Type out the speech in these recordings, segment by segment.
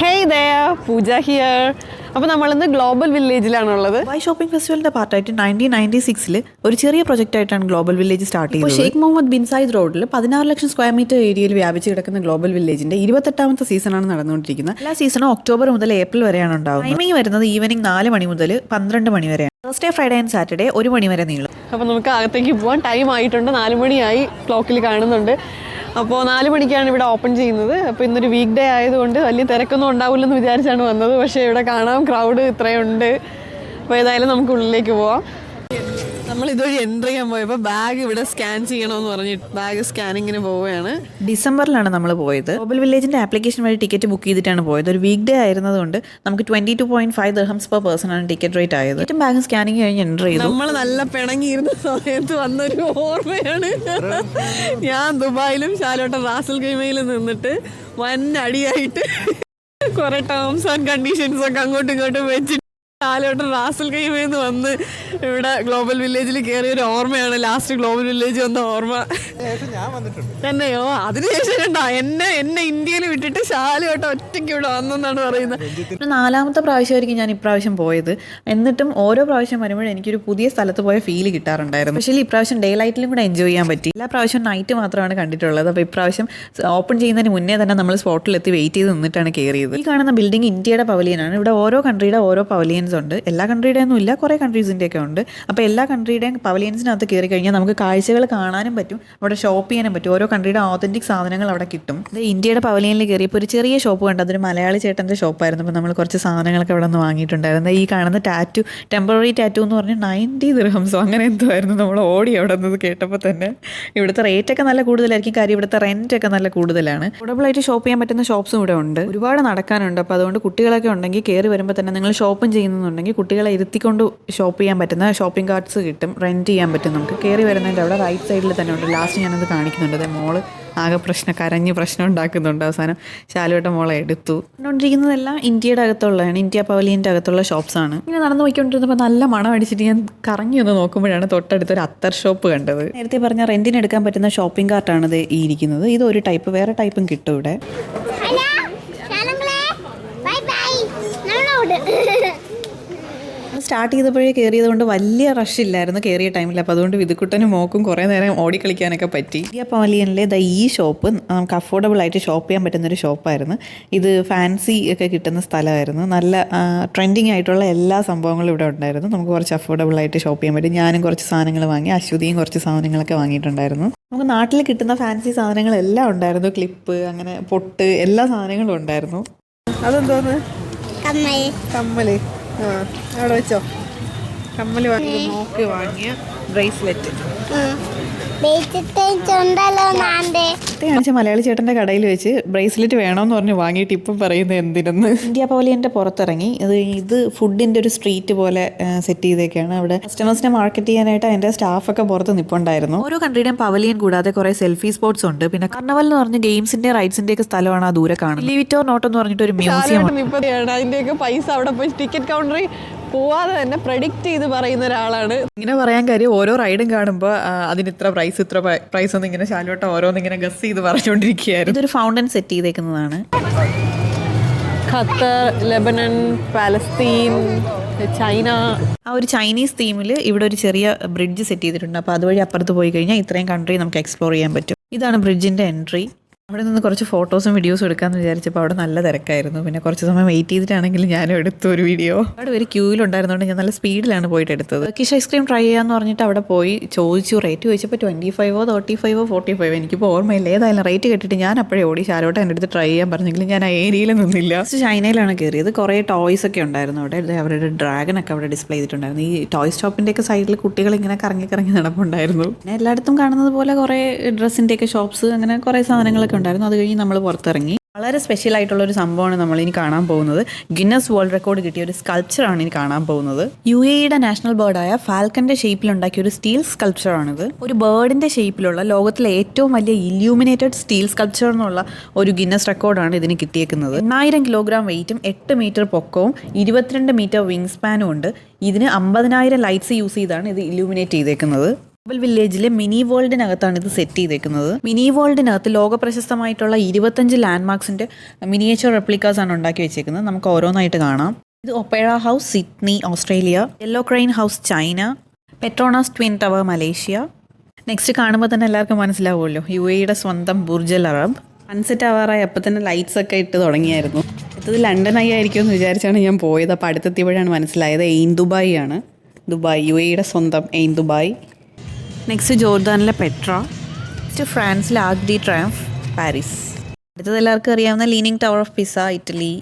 Hey ദയ പൂജ here അപ്പോൾ നമ്മളിന്ന് ഗ്ലോബൽ വില്ലേജിലാണുള്ളത് വൈ ഷോപ്പിംഗ് ഫെസ്റ്റിവലിന്റെ പാർട്ടായിട്ട് നയന്റീൻ നയന്റി സിക്സിൽ ഒരു ചെറിയ പ്രൊജക്റ്റ് ആയിട്ടാണ് ഗ്ലോബൽ വില്ലേജ് സ്റ്റാർട്ട് ചെയ്തത്. ഷെയ്ഖ് മുഹമ്മദ് ബിൻ സായിദ് റോഡിൽ പതിനാറ് ലക്ഷം സ്ക്വയർ മീറ്റർ ഏരിയയിൽ വ്യാപിച്ച് കിടക്കുന്ന ഗ്ലോബൽ വില്ലേജിന്റെ ഇരുപത്തെട്ടാമത്തെ സീസണാണ് നടന്നുകൊണ്ടിരിക്കുന്നത്. എല്ലാ സീസണും ഒക്ടോബർ മുതൽ ഏപ്രിൽ വരെയാണ് ഉണ്ടാവുന്നത്. ടൈമിംഗ് വരുന്നത് ഈവനിങ് നാല് മണി മുതൽ പന്ത്രണ്ട് മണി വരെയാണ്. തേഴ്സ്ഡേ ഫ്രൈഡേ ആൻഡ് സാറ്റർഡേ ഒരു മണി വരെ നീളും. അപ്പോൾ നമുക്ക് അകത്തേക്ക് പോകാൻ ടൈം ആയിട്ടുണ്ട്. നാല് മണിയായി ക്ലോക്കിൽ കാണുന്നുണ്ട്. അപ്പോൾ നാല് മണിക്കാണ് ഇവിടെ ഓപ്പൺ ചെയ്യുന്നത്. അപ്പോൾ ഇന്നൊരു വീക്ക് ഡേ ആയതുകൊണ്ട് വലിയ തിരക്കൊന്നും ഉണ്ടാവില്ലെന്ന് വിചാരിച്ചാണ് വന്നത്. പക്ഷേ ഇവിടെ കാണാം ക്രൗഡ് ഇത്രയുണ്ട്. അപ്പോൾ ഏതായാലും നമുക്ക് ഉള്ളിലേക്ക് പോവാം. നമ്മൾ ഇതുവഴി എന്റർ ചെയ്യാൻ പോയപ്പോൾ ബാഗ് ഇവിടെ സ്കാൻ ചെയ്യണമെന്ന് പറഞ്ഞ് ബാഗ് സ്കാനിങ്ങിന് പോവുകയാണ്. ഡിസംബറിലാണ് നമ്മൾ പോയത്. ഗ്ലോബൽ വില്ലേജിന്റെ ആപ്ലിക്കേഷൻ വഴി ടിക്കറ്റ് ബുക്ക് ചെയ്തിട്ടാണ് പോയത്. ഒരു വീക്ക് ഡേ ആയിരുന്നതുകൊണ്ട് നമുക്ക് twenty two point five dirhams per person ആണ് ടിക്കറ്റ് റേറ്റ് ആയത്. ഏറ്റവും ബാഗ് സ്കാനിങ് കഴിഞ്ഞ് എന്റർ ചെയ്തു. നമ്മൾ നല്ല പിണങ്ങിയിരുന്ന സമയത്ത് വന്നൊരു ഓർമ്മയാണ്. ഞാൻ ദുബായിലും ശാലോട്ടം റാസൽ ഗൈമയിലും നിന്നിട്ട് വൻ അടിയായിട്ട് കുറെ ടേംസ് ആൻഡ് കണ്ടീഷൻസ് ഒക്കെ അങ്ങോട്ടും ഇങ്ങോട്ടും വെച്ചിട്ട് ശാലോട്ട റാസൽ ഗൈമയിൽ വന്ന് ഇവിടെ ഗ്ലോബൽ വില്ലേജിൽ കയറിയ ഒരു ഓർമ്മയാണ്. ലാസ്റ്റ് ഗ്ലോബൽ വില്ലേജ് വന്ന ഓർമ്മ. തന്നെയോ? അതിനുശേഷം കണ്ടോ എന്നെ എന്നെ ഇന്ത്യയിൽ വിട്ടിട്ട് ശാലോട്ട ഒറ്റയ്ക്ക് ഇവിടെ വന്നെന്നാണ് പറയുന്നത്. ഒരു നാലാമത്തെ പ്രാവശ്യമായിരിക്കും ഞാൻ ഇപ്രാവശ്യം പോയത്. എന്നിട്ടും ഓരോ പ്രാവശ്യം വരുമ്പോഴും എനിക്കൊരു പുതിയ സ്ഥലത്ത് പോയ ഫീൽ കിട്ടാറുണ്ടായിരുന്നു. പക്ഷേ ഇപ്രാവശ്യം ഡേ ലൈറ്റിലും കൂടെ എൻജോയ് ചെയ്യാൻ പറ്റി. എല്ലാ പ്രാവശ്യം നൈറ്റ് മാത്രമാണ് കണ്ടിട്ടുള്ളത്. അപ്പോൾ ഇപ്രാവശ്യം ഓപ്പൺ ചെയ്യുന്നതിന് മുന്നേ തന്നെ നമ്മൾ സ്പോട്ടിലെത്തി വെയിറ്റ് ചെയ്ത് നിന്നിട്ടാണ് കയറിയത് ഈ കാണുന്ന ബിൽഡിംഗ് ഇന്ത്യയുടെ പവലിയനാണ് ഇവിടെ ഓരോ കൺട്രിയുടെ ഓരോ പവലിയൻസ് ഉണ്ട്. എല്ലാ കൺട്രിയുടെ ഒന്നും ഇല്ല കുറേ കൺട്രീസിന്റെയൊക്കെ ഉണ്ട്. അപ്പോൾ എല്ലാ കൺട്രിയുടെയും പവലിയൻസിനകത്ത് കയറി കഴിഞ്ഞാൽ നമുക്ക് കാഴ്ചകൾ കാണാനും പറ്റും. അവിടെ ഷോപ്പ് ചെയ്യാനും പറ്റും. ഓരോ കൺട്രിയുടെ ഓതന്റിക് സാധനങ്ങൾ അവിടെ കിട്ടും. അത് ഇന്ത്യയുടെ പവലിയനിൽ കയറിയപ്പോൾ ഒരു ചെറിയ ഷോപ്പ് കണ്ടു. അതൊരു മലയാളി ചേട്ടന്റെ ഷോപ്പായിരുന്നു അപ്പോൾ നമ്മൾ കുറച്ച് സാധനങ്ങളൊക്കെ അവിടെ നിന്ന് വാങ്ങിയിട്ടുണ്ടായിരുന്നു. ഈ കാണുന്ന ടാറ്റു ടെമ്പററി ടാറ്റു എന്ന് പറഞ്ഞാൽ നയന്റി ദിർഹംസോ അങ്ങനെ എന്തോ ആയിരുന്നു. നമ്മൾ ഓടി അവിടെ നിന്ന് കേട്ടപ്പോൾ തന്നെ. ഇവിടുത്തെ റേറ്റൊക്കെ നല്ല കൂടുതലായിരിക്കും. കാര്യം ഇവിടുത്തെ റെന്റൊക്കെ നല്ല കൂടുതലാണ്. അഫോർഡബിളായിട്ട് ഷോപ്പ് ചെയ്യാൻ പറ്റുന്ന ഷോപ്സും ഇവിടെ ഉണ്ട്. ഒരുപാട് നടക്കാനുണ്ട്. അപ്പോൾ അതുകൊണ്ട് കുട്ടികളൊക്കെ ഉണ്ടെങ്കിൽ കയറി വരുമ്പോൾ തന്നെ നിങ്ങൾ ഷോപ്പും ചെയ്യുന്നുണ്ടെങ്കിൽ കുട്ടികളെ ഇരുത്തിക്കൊണ്ട് ഷോപ്പ് ചെയ്യാൻ പറ്റുന്ന ഷോപ്പിംഗ് കാർട്സ് കിട്ടും റെന്റ് ചെയ്യാൻ പറ്റും നമുക്ക്. കയറി വരുന്നതിന്റെ അവിടെ റൈറ്റ് സൈഡിൽ തന്നെ ഉണ്ട്. ലാസ്റ്റ് ഞാനത് കാണിക്കുന്നുണ്ട്. അതെ മോൾ ആകെ പ്രശ്നം കരഞ്ഞ് പ്രശ്നം ഉണ്ടാക്കുന്നുണ്ട് അവസാനം. ശാലുവട്ട മോളെ എടുത്തു. കണ്ടുകൊണ്ടിരിക്കുന്നതെല്ലാം ഇന്ത്യയുടെ അകത്തുള്ളതാണ്. ഇന്ത്യ പവലിയന്റെ അകത്തുള്ള ഷോപ്സാണ് ഇങ്ങനെ നടന്നു പോയിക്കൊണ്ടിരുന്നപ്പോൾ നല്ല മണം അടിച്ചിട്ട് ഞാൻ കറങ്ങി ഒന്ന് നോക്കുമ്പോഴാണ് തൊട്ടടുത്ത് ഒരു അത്തർ ഷോപ്പ് കണ്ടത്. നേരത്തെ പറഞ്ഞ റെന്റിന് എടുക്കാൻ പറ്റുന്ന ഷോപ്പിംഗ് കാർട്ടാണ് ഇത് ഈ ഇരിക്കുന്നത്. ഇത് ഒരു ടൈപ്പ് വേറെ ടൈപ്പും കിട്ടും ഇവിടെ ഹലോ ശാലങ്ങളെ ബൈ ബൈ നമ്മളോട് സ്റ്റാർട്ട് ചെയ്തപ്പോഴേ കയറിയത് കൊണ്ട് വലിയ റഷ് ഇല്ലായിരുന്നു കയറിയ ടൈമിൽ അപ്പോൾ അതുകൊണ്ട് വിതുക്കുട്ടനും മോക്കും കുറേ നേരം ഓടിക്കളിക്കാനൊക്കെ പറ്റി. ഇന്ത്യ പവലിയനിലെ ദ ഈ ഷോപ്പ് നമുക്ക് അഫോർഡബിൾ ആയിട്ട് ഷോപ്പ് ചെയ്യാൻ പറ്റുന്നൊരു ഷോപ്പായിരുന്നു ഇത് ഫാൻസി ഒക്കെ കിട്ടുന്ന സ്ഥലമായിരുന്നു. നല്ല ട്രെൻഡിങ് ആയിട്ടുള്ള എല്ലാ സംഭവങ്ങളും ഇവിടെ ഉണ്ടായിരുന്നു. നമുക്ക് കുറച്ച് അഫോർഡബിൾ ആയിട്ട് ഷോപ്പ് ചെയ്യാൻ പറ്റും. ഞാനും കുറച്ച് സാധനങ്ങൾ വാങ്ങി അശ്വതിയും കുറച്ച് സാധനങ്ങളൊക്കെ വാങ്ങിയിട്ടുണ്ടായിരുന്നു. നമുക്ക് നാട്ടിൽ കിട്ടുന്ന ഫാൻസി സാധനങ്ങളെല്ലാം ഉണ്ടായിരുന്നു. ക്ലിപ്പ് അങ്ങനെ പൊട്ട് എല്ലാ സാധനങ്ങളും ഉണ്ടായിരുന്നു. അതെന്തോന്ന് കമ്മൽ. അവിടെ വെച്ചോ. കമ്മൽ വാങ്ങി നോക്കി വാങ്ങിയ ബ്രേസ്ലെറ്റ്. കാണിച്ച മലയാളി ചേട്ടന്റെ കടയിൽ വെച്ച് ബ്രേസ്ലെറ്റ് വേണമെന്ന് പറഞ്ഞ് വാങ്ങിയിട്ട് ഇപ്പം പറയുന്നത് എന്തിനെന്ന്. ഇന്ത്യ പവലിയന്റെ പുറത്തിറങ്ങി. ഇത് ഇത് ഫുഡിന്റെ ഒരു സ്ട്രീറ്റ് പോലെ സെറ്റ് ചെയ്തേക്കാണ്. അവിടെ കസ്റ്റമേഴ്സിനെ മാർക്കറ്റ് ചെയ്യാനായിട്ട് അതിന്റെ സ്റ്റാഫൊക്കെ പുറത്ത് നിപ്പുണ്ടായിരുന്നു. ഓരോ കൺട്രിയുടെയും പവലിയൻ കൂടാതെ കുറെ സെൽഫി സ്പോട്ട്സ് ഉണ്ട്. പിന്നെ കർണവൽ എന്ന് പറഞ്ഞ ഗെയിംസിന്റെ റൈറ്റ്സിന്റെ ഒക്കെ സ്ഥലമാണ് ആ ദൂരെ കാണുന്നത്. ലിവിറ്റോ നോട്ട് എന്ന് പറഞ്ഞിട്ട് ഒരു മ്യൂസിയം അതിന്റെയൊക്കെ പൈസ അവിടെ പോയി. ടിക്കറ്റ് കൗണ്ടറിൽ പോവാതെ തന്നെ പ്രഡിക്റ്റ് ചെയ്ത് പറയുന്ന ഒരാളാണ്. ഇങ്ങനെ പറയാൻ കാര്യം ഓരോ റൈഡും കാണുമ്പോൾ അതിന് ഇത്ര പ്രൈസ് ഇത്ര പ്രൈസ് ഒന്നും ഇങ്ങനെ ശാലോട്ട ഓരോന്ന് ഇങ്ങനെ ഗസ് ചെയ്ത് പറഞ്ഞുകൊണ്ടിരിക്കുകയായിരുന്നു. ഇതൊരു fountain set ചെയ്തേക്കുന്നതാണ്. Qatar Lebanon Palestine China. ആ ഒരു ചൈനീസ് തീമിൽ ഇവിടെ ഒരു ചെറിയ ബ്രിഡ്ജ് സെറ്റ് ചെയ്തിട്ടുണ്ട്. അപ്പോൾ അതുവഴി അപ്പുറത്ത് പോയി കഴിഞ്ഞാൽ ഇത്രയും കൺട്രി നമുക്ക് എക്സ്പ്ലോർ ചെയ്യാൻ പറ്റും. ഇതാണ് ബ്രിഡ്ജിന്റെ എൻട്രി അവിടെ നിന്ന് കുറച്ച് ഫോട്ടോസും വീഡിയോസും എടുക്കാമെന്ന് വിചാരിച്ചപ്പോൾ അവിടെ നല്ല തിരക്കായിരുന്നു. പിന്നെ കുറച്ച് സമയം വെയിറ്റ് ചെയ്തിട്ടാണെങ്കിലും ഞാനും എടുത്തു ഒരു വീഡിയോ അവിടെ ഒരു ക്യൂവിലുണ്ടായിരുന്നുകൊണ്ട് ഞാൻ നല്ല സ്പീഡിലാണ് പോയിട്ട് എടുത്തത്. കിഷ് ഐസ്ക്രീം ട്രൈ ചെയ്യാമെന്ന് പറഞ്ഞിട്ട് അവിടെ പോയി ചോദിച്ചു. റേറ്റ് ചോദിച്ചപ്പോൾ ട്വന്റി ഫൈവോ തേർട്ടി ഫൈവോ ഫോർട്ടി ഫൈവ് എനിക്കിപ്പോൾ ഓർമ്മയില്ല. ഏതായാലും റേറ്റ് കേട്ടിട്ട് ഞാൻ അപ്പോഴേ ഓടി ശാലോട്ട് എന്റെ അടുത്ത് ട്രൈ ചെയ്യാൻ പറഞ്ഞെങ്കിലും ഞാൻ ആ ഏരിയയിൽ നിന്നില്ല. ചൈനയിലാണ് കയറിയത് കുറേ ടോയ്സ് ഒക്കെ ഉണ്ടായിരുന്നു അവിടെ. അവരുടെ ഡ്രാഗൺ ഒക്കെ അവിടെ ഡിസ്പ്ലേ ചെയ്തിട്ടുണ്ടായിരുന്നു. ഈ ടോയ് ഷോപ്പിന്റെ ഒക്കെ സൈഡിൽ കുട്ടികൾ ഇങ്ങനെ കറങ്ങി കറങ്ങി നടപ്പുണ്ടായിരുന്നു. പിന്നെ എല്ലായിടത്തും കാണുന്നത് പോലെ കുറേ ഡ്രസ്സിന്റെ ഒക്കെ ഷോപ്സ് അങ്ങനെ കുറേ സാധനങ്ങളൊക്കെ ഉണ്ടായിരുന്നു. അത് കഴിഞ്ഞ് നമ്മൾ പുറത്തിറങ്ങി. വളരെ സ്പെഷ്യൽ ആയിട്ടുള്ള ഒരു സംഭവമാണ് നമ്മൾ ഇനി കാണാൻ പോകുന്നത്. ഗിന്നസ് വേൾഡ് റെക്കോർഡ് കിട്ടിയ ഒരു സ്കൾപ്ചറാണ് ഇനി കാണാൻ പോകുന്നത്. യു എയുടെ നാഷണൽ ബേർഡായ ഫാൽക്കന്റെ ഷേപ്പിലുണ്ടാക്കിയ ഒരു സ്റ്റീൽ സ്കൾപ്ചറാണിത് ഒരു ബേർഡിന്റെ ഷേപ്പിലുള്ള ലോകത്തിലെ ഏറ്റവും വലിയ ഇല്യൂമിനേറ്റഡ് സ്റ്റീൽ സ്കൾപ്ചർ എന്നുള്ള ഒരു ഗിന്നസ് റെക്കോർഡാണ് ഇതിന് കിട്ടിയേക്കുന്നത്. എണ്ണായിരം കിലോഗ്രാം വെയിറ്റും എട്ട് മീറ്റർ പൊക്കവും ഇരുപത്തിരണ്ട് മീറ്റർ വിങ് സ്പാനും ഉണ്ട്. ഇതിന് അമ്പതിനായിരം ലൈറ്റ്സ് യൂസ് ചെയ്താണ് ഇത് ഇല്യൂമിനേറ്റ് ചെയ്തേക്കുന്നത്. ഗ്ലോബൽ വില്ലേജിലെ മിനി വേൾഡിനകത്താണ് ഇത് സെറ്റ് ചെയ്തേക്കുന്നത്. മിനി വേൾഡിനകത്ത് ലോക പ്രശസ്തമായിട്ടുള്ള ഇരുപത്തഞ്ച് ലാൻഡ്മാർക്സിന്റെ മിനിയേച്ചർ റെപ്ലിക്കാസ് ആണ് ഉണ്ടാക്കി വെച്ചേക്കുന്നത്. നമുക്ക് ഓരോന്നായിട്ട് കാണാം. ഇത് opera house Sydney Australia yellow crane house China Petronas twin tower Malaysia next കാണുമ്പോൾ തന്നെ എല്ലാവർക്കും മനസ്സിലാവുമല്ലോ. യു എയുടെ സ്വന്തം ബുർജൽ അറബ് സൺസെറ്റ് ആവാറായി അപ്പം തന്നെ ലൈറ്റ്സ് ഒക്കെ ഇട്ട് തുടങ്ങിയായിരുന്നു. അടുത്തത് ലണ്ടൻ ആയിരിക്കും എന്ന് വിചാരിച്ചാണ് ഞാൻ പോയത്. അപ്പോൾ അടുത്തെത്തിയപ്പോഴാണ് മനസ്സിലായത്. എയിൻ ദുബായി ആണ്. ദുബായ് യു എയുടെ സ്വന്തം എയിൻ ദുബായ് നെക്സ്റ്റ് ജോർദാനിലെ പെട്ര. നെക്സ്റ്റ് ഫ്രാൻസിലെ ആഗ് ഡി ട്രംഫ് പാരീസ്. അടുത്തത് എല്ലാവർക്കും അറിയാവുന്ന Leaning Tower of Pisa Italy.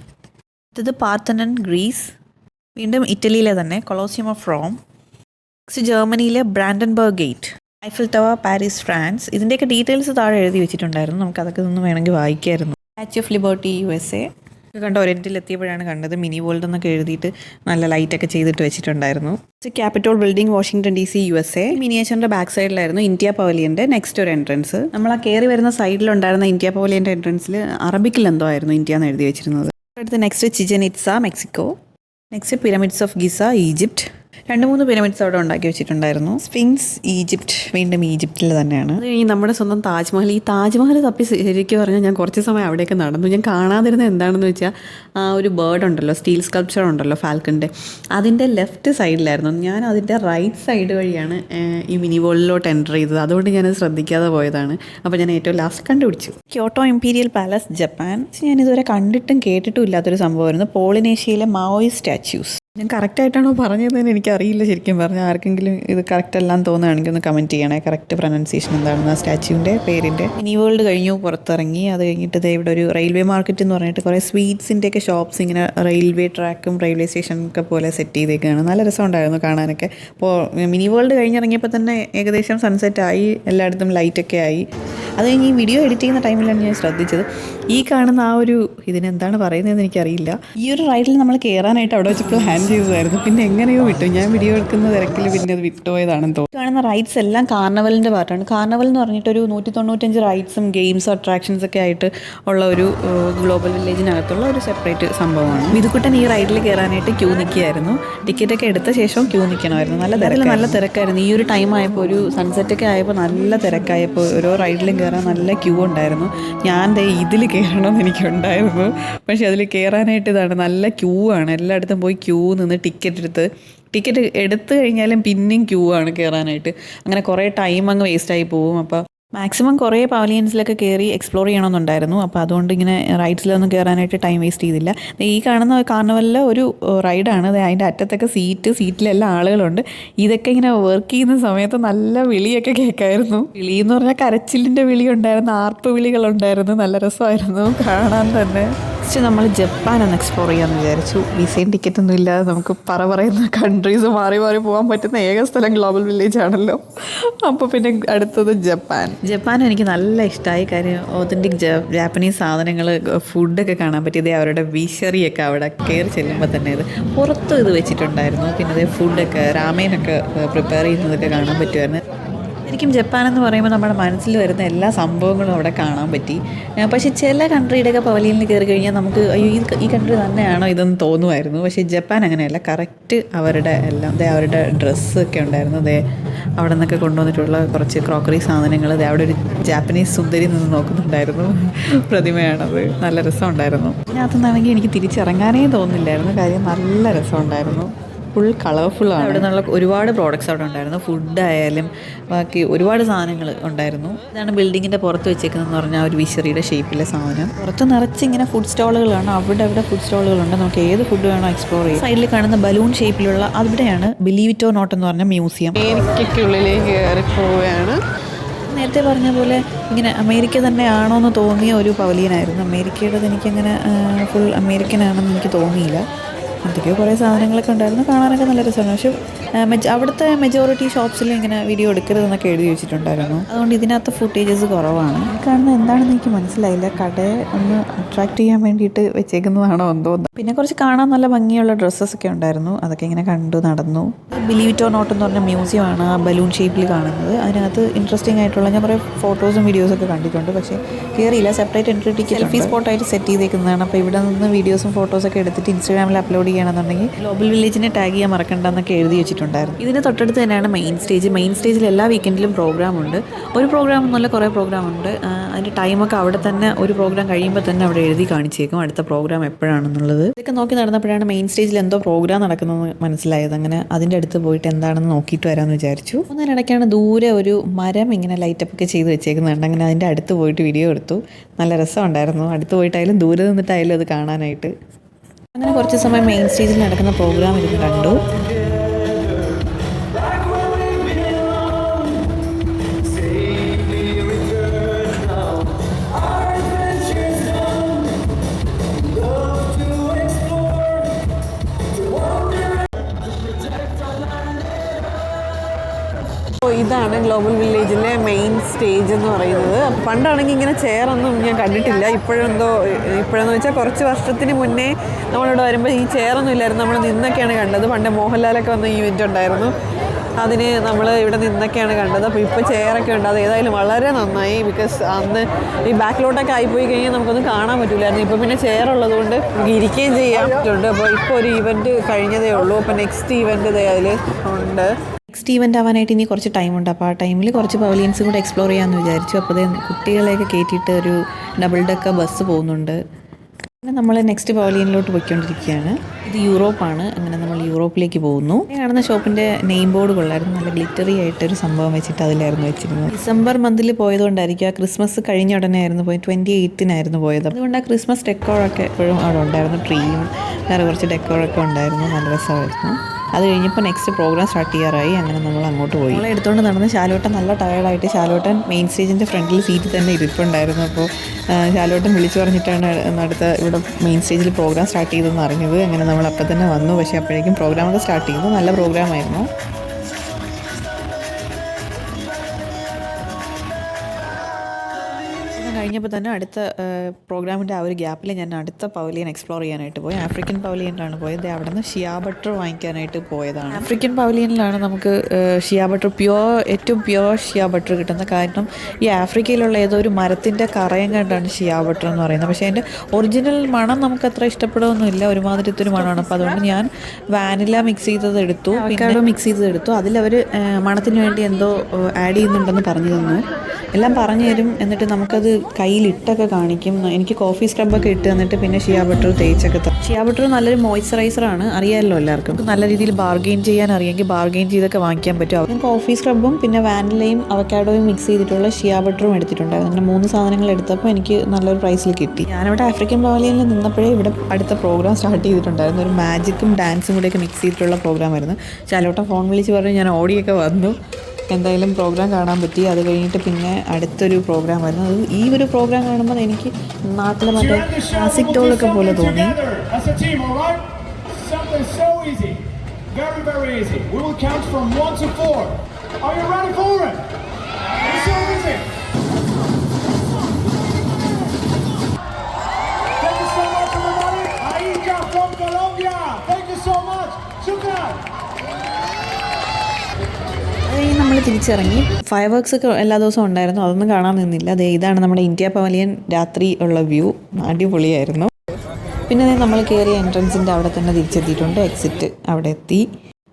അടുത്തത് പാർത്തനൻ ഗ്രീസ്. വീണ്ടും ഇറ്റലിയിലെ തന്നെ കൊളോസിയം ഓഫ് റോം. നെക്സ്റ്റ് ജർമ്മനിയിലെ Brandenburg Gate Eiffel Tower Paris France. ഇതിന്റെയൊക്കെ ഡീറ്റെയിൽസ് താഴെ എഴുതി വെച്ചിട്ടുണ്ടായിരുന്നു. നമുക്ക് അതൊക്കെ ഒന്ന് വേണമെങ്കിൽ വായിക്കായിരുന്നു. Statue of Liberty U S A കണ്ട ഒരെന്റിൽ എത്തിയപ്പോഴാണ് കണ്ടത്. മിനി വേൾഡ് എന്നൊക്കെ എഴുതിയിട്ട് നല്ല ലൈറ്റൊക്കെ ചെയ്തിട്ട് വെച്ചിട്ടുണ്ടായിരുന്നു. Capitol building Washington D C U S A മിനിയേച്ചറിന്റെ back സൈഡിലായിരുന്നു ഇന്ത്യ പവലിയന്റെ നെക്സ്റ്റ് ഒരു എൻട്രൻസ് നമ്മൾ ആ കയറി വരുന്ന സൈഡിലുണ്ടായിരുന്ന ഇന്ത്യ പവലിയന്റെ എൻട്രൻസിൽ അറബിക്കിൽ എന്തോ ആയിരുന്നു ഇന്ത്യ എന്ന് എഴുതി വെച്ചിരുന്നത്. അടുത്ത് next Chichen Itza Mexico next pyramids of Giza Egypt രണ്ട് മൂന്ന് പിരമിഡ്സ് അവിടെ ഉണ്ടാക്കി വെച്ചിട്ടുണ്ടായിരുന്നു. സ്പിങ്സ് ഈജിപ്റ്റ് വീണ്ടും ഈജിപ്തിൽ തന്നെയാണ്. ഈ നമ്മുടെ സ്വന്തം താജ്മഹൽ ഈ താജ്മഹൽ തപ്പി ശരിക്കും പറഞ്ഞാൽ ഞാൻ കുറച്ച് സമയം അവിടെയൊക്കെ നടന്നു. ഞാൻ കാണാതിരുന്ന എന്താണെന്ന് വെച്ചാൽ ആ ഒരു ബേർഡ് ഉണ്ടല്ലോ സ്റ്റീൽ സ്കൾപ്ചർ ഉണ്ടല്ലോ ഫാൽക്കന്റെ അതിന്റെ ലെഫ്റ്റ് സൈഡിലായിരുന്നു ഞാൻ അതിന്റെ റൈറ്റ് സൈഡ് വഴിയാണ് ഈ മിനി വേൾഡിലോട്ട് എന്റർ ചെയ്തത്. അതുകൊണ്ട് ഞാനത് ശ്രദ്ധിക്കാതെ പോയതാണ്. അപ്പോൾ ഞാൻ ഏറ്റവും ലാസ്റ്റ് കണ്ടുപിടിച്ചു. ക്യോട്ടോ ഇമ്പീരിയൽ പാലസ് ജപ്പാൻ ഞാൻ ഇതുവരെ കണ്ടിട്ടും കേട്ടിട്ടും ഇല്ലാത്തൊരു സംഭവമായിരുന്നു. പോളിനേഷ്യയിലെ മാവോയി സ്റ്റാച്യൂസ് ഞാൻ കറക്റ്റായിട്ടാണോ പറഞ്ഞതെന്ന് എനിക്കറിയില്ല ശരിക്കും പറഞ്ഞാൽ ആർക്കെങ്കിലും ഇത് കറക്റ്റ് എല്ലാം തോന്നുകയാണെങ്കിൽ ഒന്ന് കമന്റ് ചെയ്യണേ. കറക്റ്റ് പ്രൊനൗൺസിയേഷൻ എന്താണെന്ന്. ആ സ്റ്റാച്യൂവിന്റെ പേരിന്റെ മിനി വേൾഡ് കഴിഞ്ഞു പുറത്തിറങ്ങി. അത് കഴിഞ്ഞിട്ട് ഇത് ഇവിടെ ഒരു റെയിൽവേ മാർക്കറ്റ് എന്ന് പറഞ്ഞിട്ട് കുറേ സ്വീറ്റ്സിന്റെ ഒക്കെ ഷോപ്സ് ഇങ്ങനെ റെയിൽവേ ട്രാക്കും റെയിൽവേ സ്റ്റേഷൻ ഒക്കെ പോലെ സെറ്റ് ചെയ്തേക്കാണ്. നല്ല രസമുണ്ടായിരുന്നു കാണാനൊക്കെ. അപ്പോൾ മിനി വേൾഡ് കഴിഞ്ഞിറങ്ങിയപ്പോൾ തന്നെ ഏകദേശം സൺസെറ്റ് ആയി. എല്ലായിടത്തും ലൈറ്റൊക്കെ ആയി. അത് കഴിഞ്ഞ് ഈ വീഡിയോ എഡിറ്റ് ചെയ്യുന്ന ടൈമിലാണ് ഞാൻ ശ്രദ്ധിച്ചത്. ഈ കാണുന്ന ആ ഒരു ഇതിനെന്താണ് പറയുന്നതെന്ന് എനിക്കറിയില്ല. ഈ ഒരു റൈഡിൽ നമ്മൾ കയറാനായിട്ട് അവിടെ വെച്ച് പ്ലാൻ ചെയ്തതായിരുന്നു. പിന്നെ എങ്ങനെയോ വിട്ടു. ഞാൻ വീഡിയോ എടുക്കുന്ന തിരക്കിൽ പിന്നെ അത് വിട്ടുപോയതാണെന്ന് തോന്നുന്നു. കാണുന്ന റൈഡ്സ് എല്ലാം കാർണവലിന്റെ പാർട്ടാണ് കാർണവൽ എന്ന് പറഞ്ഞിട്ട് ഒരു നൂറ്റി തൊണ്ണൂറ്റഞ്ച് റൈഡ്സും ഗെയിംസും അട്രാക്ഷൻസ് ഒക്കെ ആയിട്ട് ഉള്ള ഒരു ഗ്ലോബൽ വില്ലേജിനകത്തുള്ള ഒരു സെപ്പറേറ്റ് സംഭവമാണ്. വിതുക്കുട്ടൻ ഈ റൈഡിൽ കയറാനായിട്ട് ക്യൂ നിൽക്കുകയായിരുന്നു. ടിക്കറ്റ് ഒക്കെ എടുത്ത ശേഷം ക്യൂ നിൽക്കണമായിരുന്നു. നല്ല തിരക്കിൽ നല്ല തിരക്കായിരുന്നു ഈ ഒരു ടൈം ആയപ്പോൾ ഒരു സൺസെറ്റ് ഒക്കെ ആയപ്പോൾ നല്ല തിരക്കായപ്പോൾ ഓരോ റൈഡിലും കയറാൻ നല്ല ക്യൂ ഉണ്ടായിരുന്നു. ഞാൻ ദേ ഇതിൽ കയറണമെന്ന് എനിക്കുണ്ടായിരുന്നു. പക്ഷേ അതിൽ കയറാനായിട്ട് ഇതാണ് നല്ല ക്യൂ ആണ്. എല്ലായിടത്തും പോയി ക്യൂ നിന്ന് ടിക്കറ്റ് എടുത്ത് ടിക്കറ്റ് എടുത്തു കഴിഞ്ഞാലും പിന്നെയും ക്യൂ ആണ് കയറാനായിട്ട് അങ്ങനെ കുറേ ടൈം അങ്ങ് വേസ്റ്റായി പോകും. അപ്പോൾ മാക്സിമം കുറേ പവലിയൻസിലൊക്കെ കയറി എക്സ്പ്ലോർ ചെയ്യണമെന്നുണ്ടായിരുന്നു. അപ്പോൾ അതുകൊണ്ട് ഇങ്ങനെ റൈഡ്സിലൊന്നും കയറാനായിട്ട് ടൈം വേസ്റ്റ് ചെയ്തില്ല. ഈ കാണുന്ന കാർണവലിലെ ഒരു റൈഡാണ് അതിന്റെ അറ്റത്തൊക്കെ സീറ്റ് സീറ്റിലെല്ലാം ആളുകളുണ്ട്. ഇതൊക്കെ ഇങ്ങനെ വർക്ക് ചെയ്യുന്ന സമയത്ത് നല്ല വിളിയൊക്കെ കേൾക്കായിരുന്നു. വിളി എന്ന് പറഞ്ഞാൽ കരച്ചിലിന്റെ വിളി ഉണ്ടായിരുന്നു. ആർപ്പ് വിളികളുണ്ടായിരുന്നു നല്ല രസമായിരുന്നു. കാണാൻ തന്നെ. നെക്സ്റ്റ് നമ്മൾ ജപ്പാൻ ഒന്ന് എക്സ്പ്ലോർ ചെയ്യാമെന്ന് വിചാരിച്ചു. വിസയും ടിക്കറ്റ് ഒന്നും ഇല്ലാതെ നമുക്ക് പറ പറയുന്ന കൺട്രീസ് മാറി മാറി പോകാൻ പറ്റുന്ന ഏക സ്ഥലം ഗ്ലോബൽ വില്ലേജ് ആണല്ലോ. അപ്പോൾ പിന്നെ അടുത്തത് ജപ്പാൻ. ജപ്പാൻ എനിക്ക് നല്ല ഇഷ്ടമായി കാര്യം ഒതന്റിക് ജാപ്പനീസ് സാധനങ്ങൾ ഫുഡൊക്കെ കാണാൻ പറ്റിയത് അവരുടെ വിഷറിയൊക്കെ അവിടെ കയറി ചെല്ലുമ്പോൾ തന്നെ ഇത് പുറത്തും ഇത് വെച്ചിട്ടുണ്ടായിരുന്നു. പിന്നെ അതേ ഫുഡൊക്കെ രാമേനൊക്കെ പ്രിപ്പയർ ചെയ്യുന്നതൊക്കെ കാണാൻ പറ്റുമായിരുന്നു ശരിക്കും ജപ്പാൻ എന്ന് പറയുമ്പോൾ നമ്മുടെ മനസ്സിൽ വരുന്ന എല്ലാ സംഭവങ്ങളും അവിടെ കാണാൻ പറ്റി. പക്ഷേ ചില കൺട്രിയുടെയൊക്കെ പവലിയനിൽ കയറി കഴിഞ്ഞാൽ നമുക്ക് അയ്യോ ഈ ഈ കൺട്രി തന്നെയാണോ ഇതെന്ന് തോന്നുമായിരുന്നു. പക്ഷേ ജപ്പാൻ അങ്ങനെയല്ല. കറക്റ്റ് അവരുടെ എല്ലാം ദേ അവരുടെ ഡ്രസ്സൊക്കെ ഉണ്ടായിരുന്നു. ദേ അവിടെ നിന്നൊക്കെ കൊണ്ടുവന്നിട്ടുള്ള കുറച്ച് ക്രോക്കറി സാധനങ്ങൾ ദേ അവിടെ ഒരു ജാപ്പനീസ് സുന്ദരി നിന്ന് നോക്കുന്നുണ്ടായിരുന്നു. പ്രതിമയാണത്. നല്ല രസമുണ്ടായിരുന്നു. അതിനകത്തുനിന്നാണെങ്കിൽ എനിക്ക് തിരിച്ചിറങ്ങാനേ തോന്നില്ലായിരുന്നു. കാര്യം നല്ല രസമുണ്ടായിരുന്നു. ഫുൾ കളർഫുൾ ആണ്. അവിടെ നിന്നുള്ള ഒരുപാട് പ്രോഡക്റ്റ്സ് അവിടെ ഉണ്ടായിരുന്നു. ഫുഡ് ആയാലും ബാക്കി ഒരുപാട് സാധനങ്ങൾ ഉണ്ടായിരുന്നു. ഇതാണ് ബിൽഡിങ്ങിന്റെ പുറത്ത് വെച്ചേക്കുന്നതെന്ന് പറഞ്ഞാൽ ഒരു വിശറിയുടെ ഷേപ്പിലെ സാധനം. പുറത്ത് നിറച്ച് ഇങ്ങനെ ഫുഡ് സ്റ്റോളുകളാണ് അവിടെ അവിടെ ഫുഡ് സ്റ്റോളുകളുണ്ട് നമുക്ക് ഏത് ഫുഡ് വേണോ എക്സ്പ്ലോർ ചെയ്യാം. സൈഡിൽ കാണുന്ന ബലൂൺ ഷേപ്പിലുള്ള അവിടെയാണ് ബിലീവിറ്റോ നോട്ട് എന്ന് പറഞ്ഞ മ്യൂസിയം എനിക്കുള്ളിലേക്ക് കയറി പോവുകയാണ്. നേരത്തെ പറഞ്ഞ പോലെ ഇങ്ങനെ അമേരിക്ക തന്നെ ആണോ എന്ന് തോന്നിയ ഒരു പവലിയനായിരുന്നു. അമേരിക്കയുടേത് എനിക്കങ്ങനെ ഫുൾ അമേരിക്കൻ ആണെന്ന് എനിക്ക് തോന്നിയില്ല. എന്തൊക്കെയോ കുറേ സാധനങ്ങളൊക്കെ ഉണ്ടായിരുന്നു. കാണാനൊക്കെ നല്ല രസമാണ് പക്ഷെ അവിടുത്തെ മെജോറിറ്റി ഷോപ്സിൽ ഇങ്ങനെ വീഡിയോ എടുക്കരുതെന്നൊക്കെ എഴുതി വെച്ചിട്ടുണ്ടായിരുന്നു. അതുകൊണ്ട് ഇതിനകത്ത് ഫുട്ടേജസ് കുറവാണ്. കാണുന്നത് എന്താണെന്ന് എനിക്ക് മനസ്സിലായില്ല. കട ഒന്ന് അട്രാക്ട് ചെയ്യാൻ വേണ്ടിയിട്ട് വെച്ചേക്കുന്നതാണോ എന്തോ പിന്നെ കുറച്ച് കാണാൻ നല്ല ഭംഗിയുള്ള ഡ്രസ്സസ് ഒക്കെ ഉണ്ടായിരുന്നു. അതൊക്കെ ഇങ്ങനെ കണ്ടു നടന്നു. ബിലീവ് ഇറ്റ് ഓർ നോട്ട് എന്ന് പറഞ്ഞ മ്യൂസിയമാണ് ആ ബലൂൺ ഷേപ്പിൽ കാണുന്നത്. അതിനകത്ത് ഇൻട്രസ്റ്റിംഗ് ആയിട്ടുള്ള ഞാൻ കുറേ ഫോട്ടോസും വീഡിയോസും ഒക്കെ കണ്ടിട്ടുണ്ട്. പക്ഷേ കയറിയില്ല സെപ്പറേറ്റ് എൻട്രി ടിക്കറ്റ് സെൽഫി സ്പോട്ടായിട്ട് സെറ്റ് ചെയ്തേക്കുന്നതാണ്. അപ്പോൾ ഇവിടെ നിന്ന് വീഡിയോസും ഫോട്ടോസൊക്കെ എടുത്തിട്ട് ഇൻസ്റ്റാഗ്രാമിൽ അപ്ലോഡ് ചെയ്യുകയാണെന്നുണ്ടെങ്കിൽ ഗ്ലോബൽ വില്ലേജിനെ ടാഗ് ചെയ്യാൻ മറക്കണ്ടെന്നൊക്കെ എഴുതി വെച്ചിട്ടുണ്ടായിരുന്നു. ഇതിന് തൊട്ടടുത്ത് തന്നെയാണ് മെയിൻ സ്റ്റേജ് മെയിൻ സ്റ്റേജിൽ എല്ലാ വീക്കെൻഡിലും പ്രോഗ്രാം ഉണ്ട്. ഒരു പ്രോഗ്രാം എന്നല്ല കുറേ പ്രോഗ്രാം ഉണ്ട്. അതിന്റെ ടൈമൊക്കെ അവിടെ തന്നെ ഒരു പ്രോഗ്രാം കഴിയുമ്പോൾ തന്നെ അവിടെ എഴുതി കാണിച്ചേക്കും. അടുത്ത പ്രോഗ്രാം എപ്പോഴാണെന്നുള്ളത്. ഇതൊക്കെ നോക്കി നടന്നപ്പോഴാണ് മെയിൻ സ്റ്റേജിൽ എന്തോ പ്രോഗ്രാം നടക്കുന്നത് മനസ്സിലായത്. അങ്ങനെ അതിന്റെ അടുത്ത് പോയിട്ട് എന്താണെന്ന് നോക്കിയിട്ട് വരാമെന്ന് വിചാരിച്ചു. ഒന്നിനിടയ്ക്കാണ് ദൂരെ ഒരു മരം ഇങ്ങനെ ലൈറ്റപ്പ് ഒക്കെ ചെയ്ത് വെച്ചേക്കുന്നുണ്ട്. അങ്ങനെ അതിന്റെ അടുത്ത് പോയിട്ട് വീഡിയോ എടുത്തു. നല്ല രസമുണ്ടായിരുന്നു. അടുത്ത് പോയിട്ടായാലും ദൂരെ നിന്നിട്ടായാലും അത് കാണാനായിട്ട്. അങ്ങനെ കുറച്ച് സമയം മെയിൻ സ്റ്റേജിൽ നടക്കുന്ന പ്രോഗ്രാം ഇരുന്ന് കണ്ടു. അപ്പോൾ ഇതാണ് ഗ്ലോബൽ വില്ലേജിലെ മെയിൻ സ്റ്റേജ് എന്ന് പറയുന്നത്. പണ്ടാണെങ്കിൽ ഇങ്ങനെ ചെയറൊന്നും ഞാൻ കണ്ടിട്ടില്ല. ഇപ്പോഴെന്തോ ഇപ്പോഴെന്ന് വെച്ചാൽ കുറച്ച് വർഷത്തിന് മുന്നേ നമ്മളിവിടെ വരുമ്പോൾ ഈ ചെയറൊന്നും ഇല്ലായിരുന്നു. നമ്മൾ നിന്നൊക്കെയാണ് കണ്ടത്. പണ്ട് മോഹൻലാലൊക്കെ വന്ന ഇവന്റ് ഉണ്ടായിരുന്നു. അതിന് നമ്മൾ ഇവിടെ നിന്നൊക്കെയാണ് കണ്ടത്. അപ്പോൾ ഇപ്പോൾ ചെയറൊക്കെ ഉണ്ട്. അത് ഏതായാലും വളരെ നന്നായി ബിക്കോസ് അന്ന് ഈ ബാക്കിലോട്ടൊക്കെ ആയിപ്പോയി കഴിഞ്ഞാൽ നമുക്കൊന്നും കാണാൻ പറ്റില്ലായിരുന്നു ഇപ്പോൾ പിന്നെ ചെയർ ഉള്ളതുകൊണ്ട് നമുക്ക് ഇരിക്കുകയും ചെയ്യാൻ പറ്റുന്നുണ്ട് അപ്പോൾ ഇപ്പോൾ ഒരു ഇവന്റ് കഴിഞ്ഞതേ ഉള്ളൂ. അപ്പോൾ നെക്സ്റ്റ് ഇവന്റ് അതിൽ ഉണ്ട്. നെക്സ്റ്റ് ഇവന്റ് ആവാനായിട്ട് ഇനി കുറച്ച് ടൈമുണ്ട് അപ്പോൾ ആ ടൈമിൽ കുറച്ച് പവലിയൻസും കൂടെ എക്സ്പ്ലോർ ചെയ്യാമെന്ന് വിചാരിച്ചു. അപ്പോൾ കുട്ടികളെയൊക്കെ കയറ്റിയിട്ട് ഒരു ഡബിൾ ഡക്ക ബസ് പോകുന്നുണ്ട്. നമ്മൾ നെക്സ്റ്റ് പവലിയനിലോട്ട് പോയിക്കൊണ്ടിരിക്കുകയാണ്. ഇത് യൂറോപ്പാണ്. അങ്ങനെ നമ്മൾ യൂറോപ്പിലേക്ക് പോകുന്നു. കാണുന്ന ഷോപ്പിന്റെ നെയിം ബോർഡ് കൊള്ളായിരുന്നു. നല്ല ഗ്ലിറ്ററി ആയിട്ടൊരു സംഭവം വെച്ചിട്ട് അതിലായിരുന്നു വെച്ചിരുന്നത്. ഡിസംബർ മന്തിൽ പോയതുകൊണ്ടായിരിക്കും ആ ക്രിസ്മസ് കഴിഞ്ഞ ഉടനെ ആയിരുന്നു പോയി ട്വന്റി എയ്റ്റിനായിരുന്നു പോയത്. അതുകൊണ്ട് ആ ക്രിസ്മസ് ഡെക്കോറൊക്കെ എപ്പോഴും അവിടെ ഉണ്ടായിരുന്നു. ട്രീയും വേറെ കുറച്ച് ഡെക്കോറൊക്കെ ഉണ്ടായിരുന്നു. നല്ല രസമായിരുന്നു. അത് കഴിഞ്ഞപ്പോൾ നെക്സ്റ്റ് പ്രോഗ്രാം സ്റ്റാർട്ട് ചെയ്യാറായി. അങ്ങനെ നമ്മൾ അങ്ങോട്ട് പോയി. നമ്മളെ എടുത്തുകൊണ്ട് നടന്ന് ശാലോട്ടൻ നല്ല ടയർഡായിട്ട് ശാലോട്ടൻ മെയിൻ സ്റ്റേജിന്റെ ഫ്രണ്ടിൽ സീറ്റിൽ തന്നെ ഇരിപ്പുണ്ടായിരുന്നു. അപ്പോൾ ശാലോട്ടൻ വിളിച്ചു പറഞ്ഞിട്ടാണ് അടുത്ത ഇവിടെ മെയിൻ സ്റ്റേജിൽ പ്രോഗ്രാം സ്റ്റാർട്ട് ചെയ്തതെന്ന് അറിഞ്ഞത്. അങ്ങനെ നമ്മൾ അപ്പം തന്നെ വന്നു. പക്ഷേ അപ്പോഴേക്കും പ്രോഗ്രാമൊക്കെ സ്റ്റാർട്ട് ചെയ്തു. നല്ല പ്രോഗ്രാമായിരുന്നു കഴിഞ്ഞപ്പോൾ തന്നെ അടുത്ത പ്രോഗ്രാമിന്റെ ആ ഒരു ഗ്യാപ്പിൽ ഞാൻ അടുത്ത പവലിയൻ എക്സ്പ്ലോർ ചെയ്യാനായിട്ട് പോയി. ആഫ്രിക്കൻ പവലിയനിലാണ് പോയത്. അവിടെ നിന്ന് ഷിയാ ബട്ടർ വാങ്ങിക്കാനായിട്ട് പോയതാണ്. ആഫ്രിക്കൻ പവലിയനിലാണ് നമുക്ക് ഷിയാ ബട്ടർ പ്യുവർ ഏറ്റവും പ്യുവർ ഷിയാ ബട്ടർ കിട്ടുന്നത് കാരണം ഈ ആഫ്രിക്കയിലുള്ള ഏതോ ഒരു മരത്തിന്റെ കറയം കണ്ടാണ് ഷിയാ ബട്ടർ എന്ന് പറയുന്നത്. പക്ഷേ അതിന്റെ ഒറിജിനൽ മണം നമുക്ക് അത്ര ഇഷ്ടപ്പെടുകയൊന്നുമില്ല. ഒരുമാതിരത്തെ ഒരു മണമാണ്. അപ്പോൾ അതുകൊണ്ട് ഞാൻ വാനില മിക്സ് ചെയ്തത് എടുത്തു. പിന്നെ മിക്സ് ചെയ്തത് എടുത്തു. അതിലവർ മണത്തിന് വേണ്ടി എന്തോ ആഡ് ചെയ്യുന്നുണ്ടെന്ന് പറഞ്ഞു തന്നു. എല്ലാം പറഞ്ഞു തരും. എന്നിട്ട് നമുക്കത് കയ്യിലിട്ടൊക്കെ കാണിക്കും. എനിക്ക് കോഫി സ്ക്രബൊക്കെ ഇട്ട് തന്നിട്ട് പിന്നെ ഷിയാ ബട്ടർ തേച്ചൊക്കെ തരും ഷിയാ ബട്ടർ നല്ലൊരു മോയ്സ്ചറൈസറാണ് അറിയാമല്ലോ എല്ലാവർക്കും. നല്ല രീതിയിൽ ബാർഗെയിൻ ചെയ്യാൻ അറിയാമെങ്കിൽ ബാർഗെയിൻ ചെയ്തൊക്കെ വാങ്ങിക്കാൻ പറ്റും. ഞാൻ കോഫി സ്ക്രബും പിന്നെ വാനിലയും അവക്കാഡോയും മിക്സ് ചെയ്തിട്ടുള്ള ഷിയാ ബട്ടറും എടുത്തിട്ടുണ്ടായിരുന്നു. അങ്ങനെ മൂന്ന് സാധനങ്ങൾ എടുത്തപ്പോൾ എനിക്ക് നല്ലൊരു പ്രൈസിൽ കിട്ടി. ഞാനിവിടെ ആഫ്രിക്കൻ പവലിയനിൽ നിന്നപ്പോഴേ ഇവിടെ അടുത്ത പ്രോഗ്രാം സ്റ്റാർട്ട് ചെയ്തിട്ടുണ്ടായിരുന്നു. ഒരു മാജിക്കും ഡാൻസും കൂടെയൊക്കെ മിക്സ് ചെയ്തിട്ടുള്ള പ്രോഗ്രാം ആയിരുന്നു. ചാലോട്ട ഫോൺ വിളിച്ച് പറഞ്ഞ് ഞാൻ ഓടിയൊക്കെ വന്നു. എന്തായാലും പ്രോഗ്രാം കാണാൻ പറ്റി അത് കഴിഞ്ഞിട്ട് പിന്നെ അടുത്തൊരു പ്രോഗ്രാം വരുന്നത് ഈ ഒരു പ്രോഗ്രാം കാണുമ്പോൾ എനിക്ക് നാട്ടിലെ മറ്റേ ക്ലാസിക് ടോളൊക്കെ പോലെ തോന്നി. Thank you so much. Shukran. തിരിച്ചിറങ്ങി. ഫയർ വർക്ക്സ് ഒക്കെ എല്ലാ ദിവസവും ഉണ്ടായിരുന്നു. അതൊന്നും കാണാൻ നിന്നില്ല. അതെ ഇതാണ് നമ്മുടെ ഇന്ത്യ പവലിയൻ രാത്രി ഉള്ള വ്യൂ. അടിപൊളിയായിരുന്നു. പിന്നെ നമ്മൾ കയറിയ എൻട്രൻസിന്റെ അവിടെ തന്നെ തിരിച്ചെത്തിയിട്ടുണ്ട്. എക്സിറ്റ് അവിടെ എത്തി.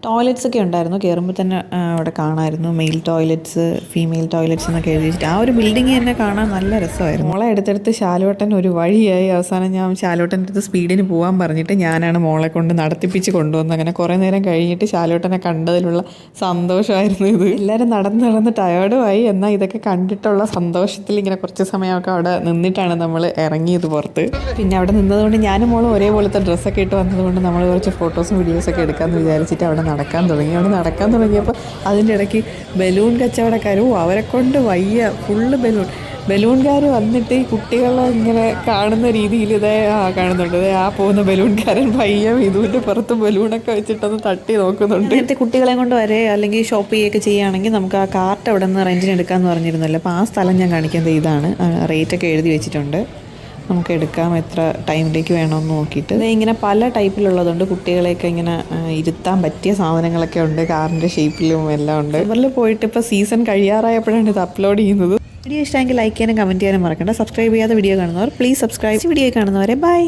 ടോയ്ലറ്റ്സ് ഒക്കെ ഉണ്ടായിരുന്നു. കയറുമ്പോൾ തന്നെ അവിടെ കാണാമായിരുന്നു മെയിൽ ടോയ്ലറ്റ്സ് ഫീമെയിൽ ടോയ്ലറ്റ്സ് എന്നൊക്കെ എഴുതിയിട്ട്. ആ ഒരു ബിൽഡിംഗ് തന്നെ കാണാൻ നല്ല രസമായിരുന്നു. മോളെ അടുത്തടുത്ത് ശാലോട്ടൻ ഒരു വഴിയായി. അവസാനം ഞാൻ ശാലോട്ടന്റെ അടുത്ത് സ്പീഡിന് പോകാൻ പറഞ്ഞിട്ട് ഞാനാണ് മോളെ കൊണ്ട് നടത്തിപ്പിച്ച് കൊണ്ടുവന്നത്. അങ്ങനെ കുറേ നേരം കഴിഞ്ഞിട്ട് ശാലോട്ടനെ കണ്ടതിലുള്ള സന്തോഷമായിരുന്നു ഇത്. എല്ലാവരും നടന്ന് നടന്ന് ടയേർഡുമായി എന്നാൽ ഇതൊക്കെ കണ്ടിട്ടുള്ള സന്തോഷത്തിൽ ഇങ്ങനെ കുറച്ച് സമയമൊക്കെ അവിടെ നിന്നിട്ടാണ് നമ്മൾ ഇറങ്ങിയത് പുറത്ത്. പിന്നെ അവിടെ നിന്നതുകൊണ്ട് ഞാനും മോളും ഒരേപോലത്തെ ഡ്രസ്സൊക്കെ ഇട്ട് വന്നതുകൊണ്ട് നമ്മൾ കുറച്ച് ഫോട്ടോസും വീഡിയോസൊക്കെ എടുക്കാമെന്ന് വിചാരിച്ചിട്ട് അവിടെ നടക്കാൻ തുടങ്ങി അവിടെ നടക്കാൻ തുടങ്ങിയപ്പോൾ അതിന്റെ ഇടയ്ക്ക് ബലൂൺ കച്ചവടക്കാരും അവരെ കൊണ്ട് വയ്യ ഫുള്ള് ബലൂൺ. ബലൂൺകാർ വന്നിട്ട് ഈ കുട്ടികളെ ഇങ്ങനെ കാണുന്ന രീതിയിൽ ഇതേ ആ കാണുന്നുണ്ട്. ഇതേ ആ പോകുന്ന ബലൂൺകാരൻ പയ്യം ഇതുവിന്റെ പുറത്ത് ബലൂണൊക്കെ വെച്ചിട്ടൊന്ന് തട്ടി നോക്കുന്നുണ്ട്. ഇങ്ങനത്തെ കുട്ടികളെ കൊണ്ട് വരെ അല്ലെങ്കിൽ ഷോപ്പ് ചെയ്യുകയൊക്കെ ചെയ്യുകയാണെങ്കിൽ നമുക്ക് ആ കാർട്ട് അവിടെ നിന്ന് റെന്റിന് എടുക്കാമെന്ന് പറഞ്ഞിരുന്നല്ലോ. അപ്പോൾ ആ സ്ഥലം ഞാൻ കാണിക്കുന്നത് ഇതാണ്. റേറ്റൊക്കെ എഴുതി വെച്ചിട്ടുണ്ട്. നമുക്ക് എടുക്കാം എത്ര ടൈമിലേക്ക് വേണമെന്ന് നോക്കിയിട്ട്. ഇങ്ങനെ പല ടൈപ്പിലുള്ളതുണ്ട്. കുട്ടികളെയൊക്കെ ഇങ്ങനെ ഇരുത്താൻ പറ്റിയ സാധനങ്ങളൊക്കെ ഉണ്ട്. കാറിന്റെ ഷേപ്പിലും എല്ലാം ഉണ്ട്. ഇവരിൽ പോയിട്ട് ഇപ്പോൾ സീസൺ കഴിയാറായപ്പോഴാണ് ഇത് അപ്ലോഡ് ചെയ്യുന്നത്. വീഡിയോ ഇഷ്ടമെങ്കിൽ ലൈക്ക് ചെയ്യാനും കമന്റ് ചെയ്യാനും മറക്കണ്ട. സബ്സ്ക്രൈബ് ചെയ്യാത്ത വീഡിയോ കാണുന്നവർ പ്ലീസ് സബ്സ്ക്രൈബ്. വീഡിയോ കാണുന്നവരെ ബൈ.